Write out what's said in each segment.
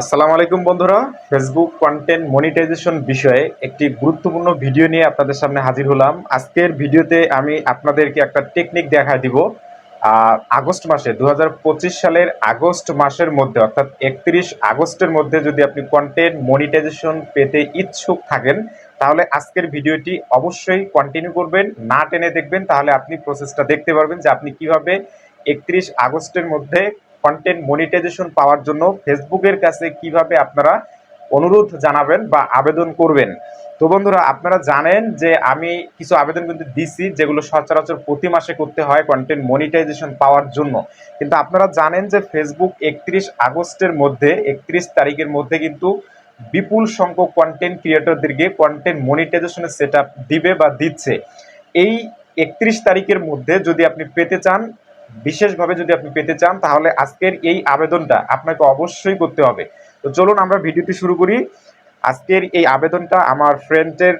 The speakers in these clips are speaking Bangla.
আসসালামু আলাইকুম বন্ধুরা। ফেসবুক কন্টেন্ট মনিটাইজেশন বিষয়ে একটি গুরুত্বপূর্ণ ভিডিও নিয়ে আপনাদের সামনে হাজির হলাম। আজকের ভিডিওতে আমি আপনাদেরকে একটা টেকনিক দেখা দিব। আগস্ট মাসে দু হাজার পঁচিশ সালের আগস্ট মাসের মধ্যে, অর্থাৎ একত্রিশ আগস্টের মধ্যে যদি আপনি কন্টেন্ট মনিটাইজেশন পেতে ইচ্ছুক থাকেন, তাহলে আজকের ভিডিওটি অবশ্যই কন্টিনিউ করবেন, না টেনে দেখবেন, তাহলে আপনি প্রসেসটা দেখতে পারবেন যে আপনি কীভাবে একত্রিশ আগস্টের মধ্যে কন্টেন্ট মনিটাইজেশন পাওয়ার জন্য ফেসবুকের কাছে কীভাবে আপনারা অনুরোধ জানাবেন বা আবেদন করবেন? তো বন্ধুরা, আপনারা জানেন যে আমি কিছু আবেদন কিন্তু দিছি, যেগুলো সচরাচর প্রতি মাসে করতে হয় কন্টেন্ট মনিটাইজেশন পাওয়ার জন্য। কিন্তু আপনারা জানেন যে ফেসবুক একত্রিশ আগস্টের মধ্যে, একত্রিশ তারিখের মধ্যে কিন্তু বিপুল সংখ্যক কন্টেন্ট ক্রিয়েটরদেরকে কন্টেন্ট মনিটাইজেশনের সেট দিবে বা দিচ্ছে। এই একত্রিশ তারিখের মধ্যে যদি আপনি পেতে চান বিশেষভাবে যদি আপনি পেতে চান, তাহলে আজকের এই আবেদনটা আপনাকে অবশ্যই করতে হবে। তো চলুন আমরা ভিডিওটি শুরু করি। আজকের এই আবেদনটা আমার ফ্রেন্ডের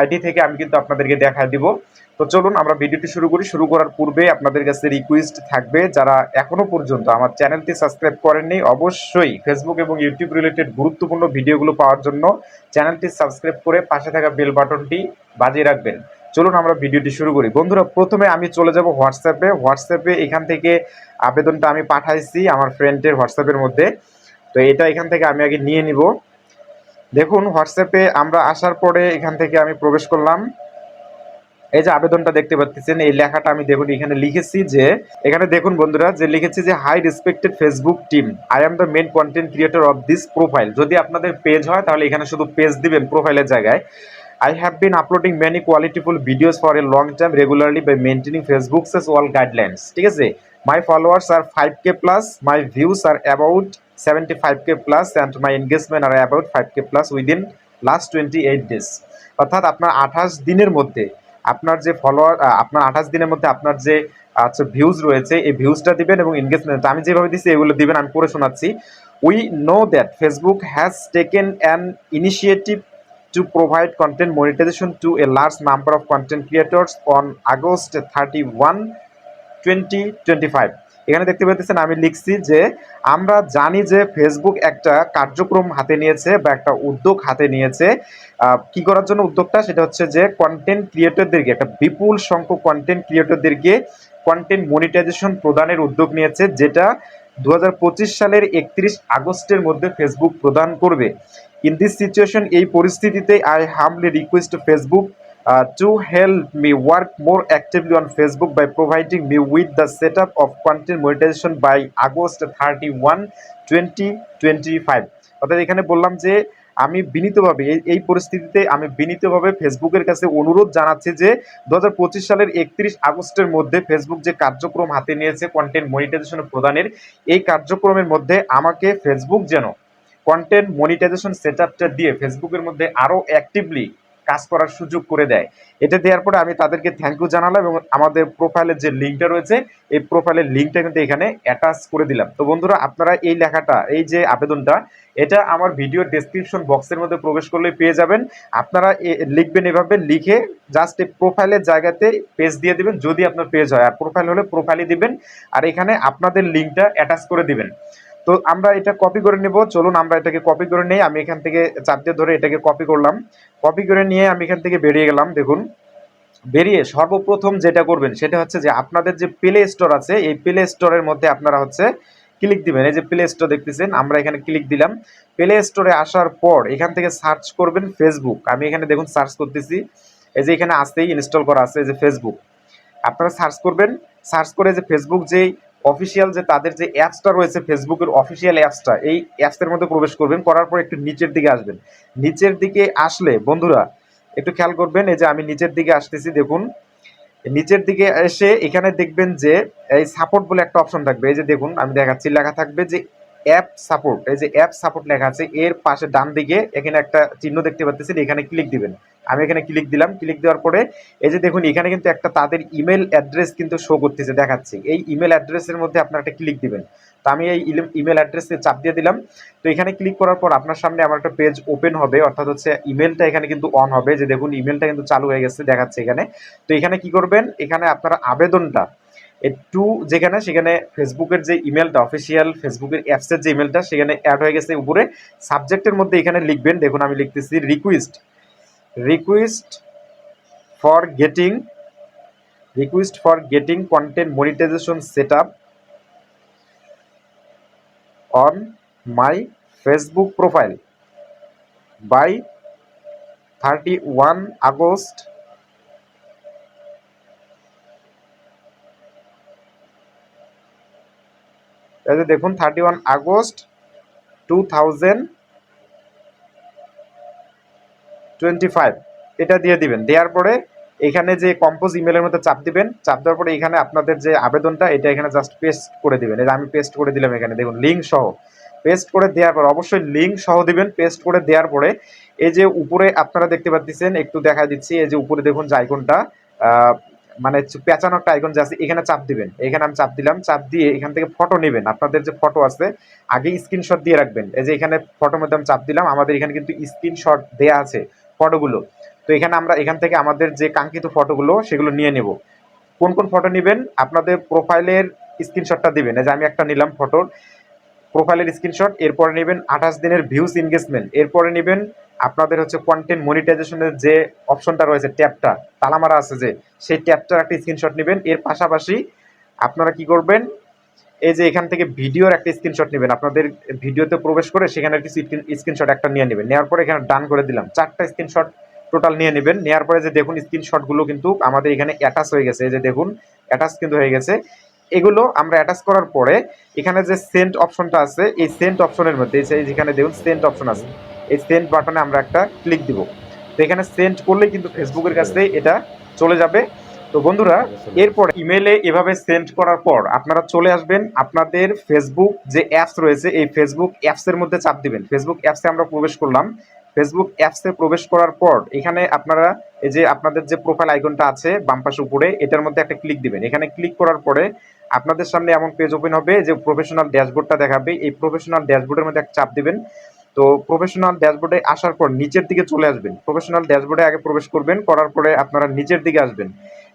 আইডি থেকে আমি কিন্তু আপনাদেরকে দেখায় দিব। তো চলুন আমরা ভিডিওটি শুরু করি। শুরু করার পূর্বে আপনাদের কাছে রিকোয়েস্ট থাকবে, যারা এখনও পর্যন্ত আমার চ্যানেলটি সাবস্ক্রাইব করেননি, অবশ্যই ফেসবুক এবং ইউটিউব রিলেটেড গুরুত্বপূর্ণ ভিডিওগুলো পাওয়ার জন্য চ্যানেলটি সাবস্ক্রাইব করে পাশে থাকা বেল বাটনটি বাজিয়ে রাখবেন। চলুন আমরা ভিডিওটি শুরু করি। বন্ধুরা, প্রথমে আমি চলে যাব হোয়াটসঅ্যাপে। হোয়াটসঅ্যাপে এখান থেকে আবেদনটা আমি পাঠাইছি আমার ফ্রেন্ডের হোয়াটসঅ্যাপের মধ্যে। তো এটা এখান থেকে আমি আগে নিয়ে নিব। দেখুন, হোয়াটসঅ্যাপে আমরা আসার পরে এখান থেকে আমি প্রবেশ করলাম। এই যে আবেদনটা দেখতে পাচ্ছেন, এই লেখাটা আমি দেখুন, এখানে লিখেছি যে, এখানে দেখুন বন্ধুরা, যে লিখেছি যে hi respected Facebook team I am the main content creator of this profile যদি আপনাদের পেজ হয়, তাহলে এখানে শুধু পেজ দিবেন প্রোফাইলের জায়গায়। I have been uploading many qualityful videos for a long time regularly by maintaining Facebook's all guidelines. ঠিক আছে My followers are 5k plus, my views are about 75k plus and my engagement are about 5k plus within last 28 days. অর্থাৎ আপনার আঠাশ দিনের মধ্যে আপনার যে ফলোয়ার আপনার আঠাশ দিনের মধ্যে আপনার যে আচ্ছা ভিউজ রয়েছে এই ভিউজটা দিবেন এবং এনগেজমেন্ট আমি যেভাবে দিচ্ছি এগুলো দিবেন আমি পড়ে শোনাচ্ছি we know that Facebook has taken an initiative to provide content monetization to a large number of content creators on August 31 2025 এখানে দেখতে পাচ্ছেন আমি লিখছি যে, আমরা জানি যে ফেসবুক একটা কার্যক্রম হাতে নিয়েছে বা একটা উদ্যোগ হাতে নিয়েছে। কি করার জন্য উদ্যোগটা? সেটা হচ্ছে যে কন্টেন্ট ক্রিয়েটরদেরকে একটা বিপুল সংখ্যক কন্টেন্ট ক্রিয়েটরদেরকে কন্টেন্ট মনিটাইজেশন প্রদানের উদ্যোগ নিয়েছে, যেটা দু হাজার পঁচিশ সালের একত্রিশ আগস্টের মধ্যে ফেসবুক প্রদান করবে। ইন দিস সিচুয়েশন এই পরিস্থিতিতে I humbly request Facebook to help me work more actively on Facebook by providing me with the set up of content monetization by August thirty one twenty twenty five অর্থাৎ এখানে বললাম যে আমি বিনীতভাবে এই পরিস্থিতিতে আমি বিনীতভাবে ফেসবুকের কাছে অনুরোধ জানাচ্ছি যে দু হাজার পঁচিশ সালের একত্রিশ আগস্টের মধ্যে ফেসবুক যে কার্যক্রম হাতে নিয়েছে কন্টেন্ট মনিটাইজেশন প্রদানের, এই কার্যক্রমের মধ্যে আমাকে ফেসবুক যেন কন্টেন্ট মনিটাইজেশন সেট দিয়ে ফেসবুকের মধ্যে আরও অ্যাক্টিভলি কাজ করার সুযোগ করে দেয়। এটা দেওয়ার পরে আমি তাদেরকে থ্যাংক ইউ জানালাম এবং আমাদের প্রোফাইলের যে লিঙ্কটা রয়েছে, এই প্রোফাইলের লিঙ্কটা কিন্তু এখানে অ্যাটাচ করে দিলাম। তো বন্ধুরা, আপনারা এই লেখাটা, এই যে আবেদনটা, এটা আমার ভিডিও ডেসক্রিপশন বক্সের মধ্যে প্রবেশ করলে পেয়ে যাবেন। আপনারা লিখবেন এভাবে, লিখে জাস্ট এই প্রোফাইলের জায়গাতে পেজ দিয়ে দিবেন, যদি আপনার পেজ হয়। আর প্রোফাইল হলে প্রোফাইলে দিবেন, আর এখানে আপনাদের লিঙ্কটা অ্যাটাচ করে দিবেন। তো আমরা এটা কপি করে নেব। চলুন আমরা এটাকে কপি করে নেই। আমি এখান থেকে চাপ দিয়ে ধরে এটাকে কপি করলাম। কপি করে নিয়ে আমি এখান থেকে বেরিয়ে গেলাম, দেখুন। বেরিয়ে সর্বপ্রথম যেটা করবেন, সেটা হচ্ছে যে আপনাদের যে প্লে স্টোর আছে, এই প্লে স্টোরের মধ্যে আপনারা হচ্ছে ক্লিক দিবেন। এই যে প্লে স্টোর দেখতেছেন, আমরা এখানে ক্লিক দিলাম। প্লে স্টোরে আসার পর এখান থেকে সার্চ করবেন ফেসবুক আমি এখানে দেখুন সার্চ করতেছি। এই যে এখানে আসতেই ইনস্টল করা আছে, এই যে ফেসবুক আপনারা সার্চ করবেন। সার্চ করে যে ফেসবুক যেই অফিসিয়াল যে তাদের যে অ্যাপসটা রয়েছে ফেসবুকের অফিসিয়াল অ্যাপসটা এই অ্যাপসের মধ্যে প্রবেশ করবেন, করার পর একটু নিচের দিকে আসবেন। নিচের দিকে আসলে, বন্ধুরা, একটু খেয়াল করবেন, এই যে আমি নিচের দিকে আসতেছি, দেখুন। নিচের দিকে এসে এখানে দেখবেন যে, এই সাপোর্ট বলে একটা অপশন থাকবে। এই যে দেখুন, আমি দেখাচ্ছি, লেখা থাকবে যে অ্যাপ সাপোর্ট, এই যে অ্যাপ সাপোর্ট লেখা আছে, এর পাশে ডান দিকে এখানে একটা চিহ্ন দেখতে পাচ্ছেন এখানে ক্লিক দিবেন। আমি এখানে ক্লিক দিলাম ক্লিক দেওয়ার পরে এই যে দেখুন, এখানে কিন্তু একটা তাদের ইমেল অ্যাড্রেস কিন্তু শো করতেছে, দেখাচ্ছে। এই ইমেল অ্যাড্রেসের মধ্যে আপনারা একটা ক্লিক দিবেন। তো আমি এই ইমেল অ্যাড্রেসে চাপ দিয়ে দিলাম। তো এখানে ক্লিক করার পর আপনার সামনে আমার একটা পেজ ওপেন হবে, অর্থাৎ হচ্ছে ইমেলটা এখানে কিন্তু অন হবে। যে দেখুন ইমেলটা কিন্তু চালু হয়ে গেছে, দেখাচ্ছে এখানে। তো এখানে কি করবেন? এখানে আপনারা আবেদনটা এই টু যেখানে, সেখানে ফেসবুকের যে ইমেলটা অফিসিয়াল ফেসবুকের অ্যাপসের যে ইমেলটা সেখানে অ্যাড হয়ে গেছে। উপরে সাবজেক্টের মধ্যে এখানে লিখবেন। দেখুন, আমি লিখতেছি request request for getting request for getting content monetization set up on my Facebook profile by thirty one August যে দেখুন thirty one August two thousand twenty five এটা দিয়ে দিবেন। দেওয়ার পরে এখানে যে কম্পোজ ইমেলের মধ্যে চাপ দিবেন, চাপ দেওয়ার পরে এখানে আপনাদের যে আবেদনটা, এটা এখানে জাস্ট পেস্ট করে দিবেন। যে আমি পেস্ট করে দিলাম এখানে, দেখুন লিঙ্ক সহ। পেস্ট করে দেওয়ার পর অবশ্যই লিঙ্ক সহ দিবেন। পেস্ট করে দেওয়ার পরে এই যে উপরে আপনারা দেখতে পাচ্ছেন, একটু দেখা দিচ্ছি, এই যে উপরে দেখুন যে মানে পেঁচানো একটা আইকন যে আছে, এখানে চাপ দিবেন। এখানে আমি চাপ দিলাম, চাপ দিয়ে এখান থেকে ফটো নেবেন। আপনাদের যে ফটো আছে, আগে স্ক্রিনশট দিয়ে রাখবেন। এই যে এখানে ফটোর মধ্যে আমি চাপ দিলাম, আমাদের এখানে কিন্তু স্ক্রিনশট দেয়া আছে ফটোগুলো তো এখানে আমরা এখান থেকে আমাদের যে কাঙ্ক্ষিত ফটোগুলো সেগুলো নিয়ে নেব। কোন কোন ফটো নেবেন? আপনাদের প্রোফাইলের স্ক্রিনশটটা দিবেন। এই যে আমি একটা নিলাম ফটোর প্রোফাইলের স্ক্রিনশট, এরপরে নেবেন আঠাশ দিনের ভিউজ এনগেজমেন্ট এরপরে নেবেন আপনাদের হচ্ছে কন্টেন্ট মনিটাইজেশনের যে অপশনটা রয়েছে ট্যাবটা তালামারা আছে যে, সেই ট্যাবটার একটা স্ক্রিনশট নেবেন। এর পাশাপাশি আপনারা কি করবেন, এই যে এখান থেকে ভিডিওর একটা স্ক্রিনশট নেবেন। আপনাদের ভিডিওতে প্রবেশ করে সেখানে একটি স্ক্রিনশট একটা নিয়ে নেবেন। নেওয়ার পরে এখানে ডান করে দিলাম। চারটা স্ক্রিনশট টোটাল নিয়ে নেবেন। নেওয়ার পরে যে দেখুন স্ক্রিনশটগুলো কিন্তু আমাদের এখানে অ্যাটাচ হয়ে গেছে। এই যে দেখুন অ্যাটাচ কিন্তু হয়ে গেছে। এগুলো আমরা অ্যাটাচ করার পরে এখানে যে সেন্ট অপশনটা আছে, এই সেন্ট অপশনের মধ্যে যেখানে দেখুন সেন্ট অপশন আছে, এই সেন্ট বাটনে আমরা একটা ক্লিক দিব। তো এখানে সেন্ট করলেই কিন্তু ফেসবুকের কাছে এটা চলে যাবে। তো বন্ধুরা, এরপর ইমেলে এভাবে সেন্ড করার পর আপনারা চলে আসবেন, আপনাদের ফেসবুক যে অ্যাপস রয়েছে, এই ফেসবুক অ্যাপসের মধ্যে চাপ দিবেন। ফেসবুক অ্যাপসে আমরা প্রবেশ করলাম। ফেসবুক অ্যাপসে প্রবেশ করার পর এখানে আপনারা এই যে আপনাদের যে প্রোফাইল আইকনটা আছে বাম পাশে উপরে, এটার মধ্যে একটা ক্লিক দিবেন। এখানে ক্লিক করার পরে আপনাদের সামনে এমন পেজ ওপেন হবে যে প্রফেশনাল ড্যাশবোর্ডটা দেখাবে। এই প্রফেশনাল ড্যাশবোর্ডের মধ্যে একটা চাপ দিবেন। তো প্রফেশনাল ড্যাশবোর্ডে আসার পর নিচের দিকে চলে আসবেন। প্রফেশনাল ড্যাশবোর্ডে আগে প্রবেশ করবেন, করার পরে আপনারা নিচের দিকে আসবেন।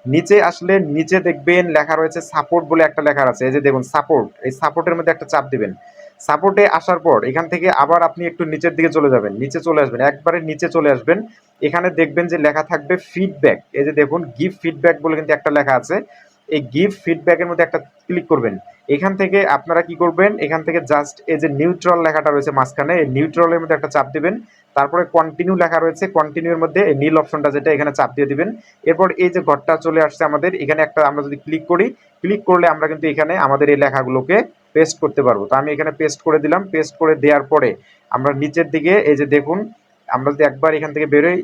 নিচে আসলে নিচে দেখবেন লেখা রয়েছে সাপোর্ট বলে একটা লেখা আছে। এই যে দেখুন সাপোর্ট এই সাপোর্টের মধ্যে একটা চাপ দিবেন। সাপোর্টে আসার পর এখান থেকে আবার আপনি একটু নিচের দিকে চলে যাবেন। নিচে চলে আসবেন, একবারে নিচে চলে আসবেন। এখানে দেখবেন যে লেখা থাকবে ফিডব্যাক এই যে দেখুন গিভ ফিডব্যাক বলে কিন্তু একটা লেখা আছে। এই গিভ ফিডব্যাকের মধ্যে একটা ক্লিক করবেন। এখান থেকে আপনারা কি করবেন? এখান থেকে জাস্ট এই যে নিউট্রাল লেখাটা রয়েছে মাঝখানে, এই নিউট্রালের মধ্যে একটা চাপ দিবেন। তারপরে কন্টিনিউ লেখা রয়েছে কন্টিনিউর মধ্যে এই নীল অপশনটা যেটা, এখানে চাপ দিয়ে দিবেন। এরপর এই যে ঘরটা চলে আসছে আমাদের, এখানে একটা আমরা যদি ক্লিক করি ক্লিক করলে আমরা কিন্তু এখানে আমাদের এই লেখাগুলোকে পেস্ট করতে পারব। তো আমি এখানে পেস্ট করে দিলাম। পেস্ট করে দেওয়ার পরে আমরা নিচের দিকে এই যে দেখুন, আমরা যদি একবার এখান থেকে বেরোই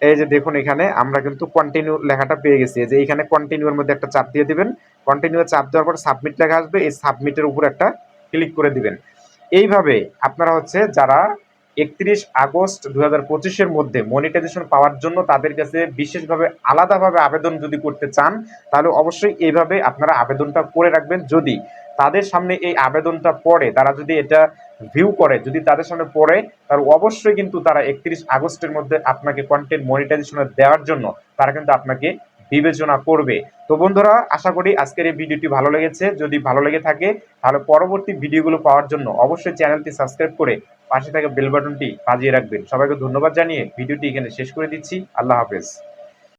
এই যে দেখুন এখানে, আমরা কিন্তু কন্টিনিউ লেখাটা পেয়ে গেছি। যে এখানে কন্টিনিউর মধ্যে একটা চাপ দিয়ে দিবেন। কন্টিনিউ চাপ দেওয়ার পর সাবমিট লেখা আসবে। এই সাবমিটের উপর একটা ক্লিক করে দিবেন। এইভাবে আপনারা হচ্ছে যারা একত্রিশ আগস্ট দু হাজার পঁচিশের মধ্যে মনিটাইজেশন পাওয়ার জন্য তাদের কাছে বিশেষভাবে আলাদাভাবে আবেদন যদি করতে চান, তাহলে অবশ্যই এইভাবে আপনারা আবেদনটা করে রাখবেন। যদি তাদের সামনে এই আবেদনটা পড়ে, তারা যদি এটা ভিউ করে, যদি তাদের সামনে পড়ে, তাহলে অবশ্যই কিন্তু তারা একত্রিশ আগস্টের মধ্যে আপনাকে কন্টেন্ট মনিটাইজেশন দেওয়ার জন্য তারা কিন্তু আপনাকে বিবেচনা করবে। তো বন্ধুরা, আশা করি আজকের এই ভিডিওটি ভালো লেগেছে। যদি ভালো লেগে থাকে, তাহলে পরবর্তী ভিডিওগুলো পাওয়ার জন্য অবশ্যই চ্যানেলটি সাবস্ক্রাইব করে পাশে থাকা বেল বাটনটি বাজিয়ে রাখবেন। সবাইকে ধন্যবাদ জানিয়ে ভিডিওটি এখানে শেষ করে দিচ্ছি। আল্লাহ হাফেজ।